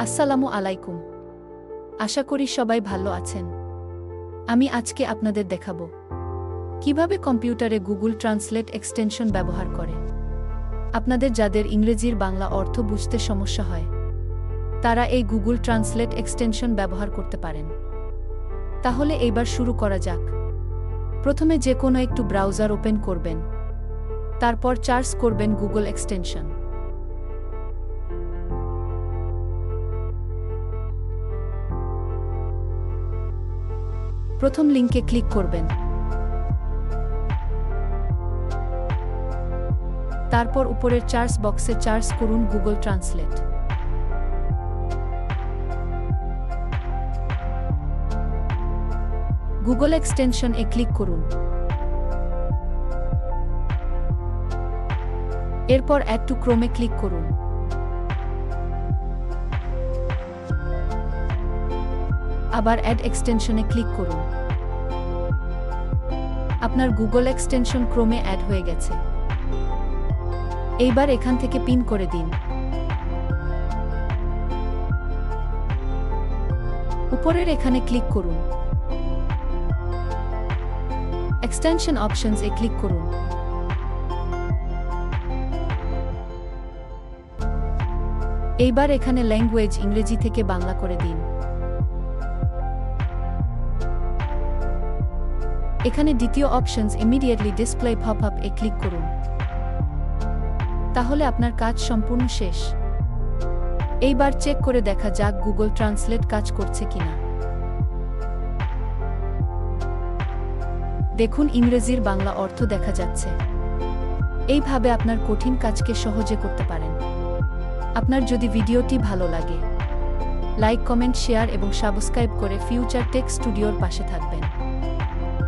আসসালামু আলাইকুম। আশা করি সবাই ভালো আছেন। আমি আজকে আপনাদের দেখাবো। কীভাবে কম্পিউটারে গুগল ট্রান্সলেট এক্সটেনশন ব্যবহার করে। আপনাদের যাদের ইংরেজির বাংলা অর্থ বুঝতে সমস্যা হয়, তারা এই গুগল ট্রান্সলেট এক্সটেনশন ব্যবহার করতে পারেন। তাহলে এইবার শুরু করা যাক। প্রথমে যে কোনো একটু ব্রাউজার ওপেন করবেন। তারপর চার্জ করবেন গুগল এক্সটেনশন। প্রথম লিঙ্কে ক্লিক করবেন। তারপর উপরের চার্জ বক্সে চার্জ করুন গুগল ট্রান্সলেট। গুগল এক্সটেনশন এ ক্লিক করুন। এরপর অ্যাড টু ক্রোমে ক্লিক করুন। আবার অ্যাড এক্সটেনশনে ক্লিক করুন। আপনার গুগল এক্সটেনশন ক্রোমে অ্যাড হয়ে গেছে। এইবার এখান থেকে পিন করে দিন। উপরের এখানে ক্লিক করুন। এক্সটেনশন অপশনস এ ক্লিক করুন। এইবার এখানে ল্যাঙ্গুয়েজ ইংরেজি থেকে বাংলা করে দিন। এখানে দ্বিতীয় options immediately display pop up এ ক্লিক করুন। তাহলে আপনার কাজ সম্পূর্ণ শেষ। এইবার চেক করে দেখা যাক গুগল ট্রান্সলেট কাজ করছে কিনা। দেখুন ইংরেজির বাংলা অর্থ দেখা যাচ্ছে। এইভাবে আপনার কঠিন কাজকে সহজে করতে পারেন। আপনার যদি ভিডিওটি ভালো লাগে লাইক কমেন্ট শেয়ার এবং সাবস্ক্রাইব করে ফিউচার টেক স্টুডিওর পাশে থাকবেন।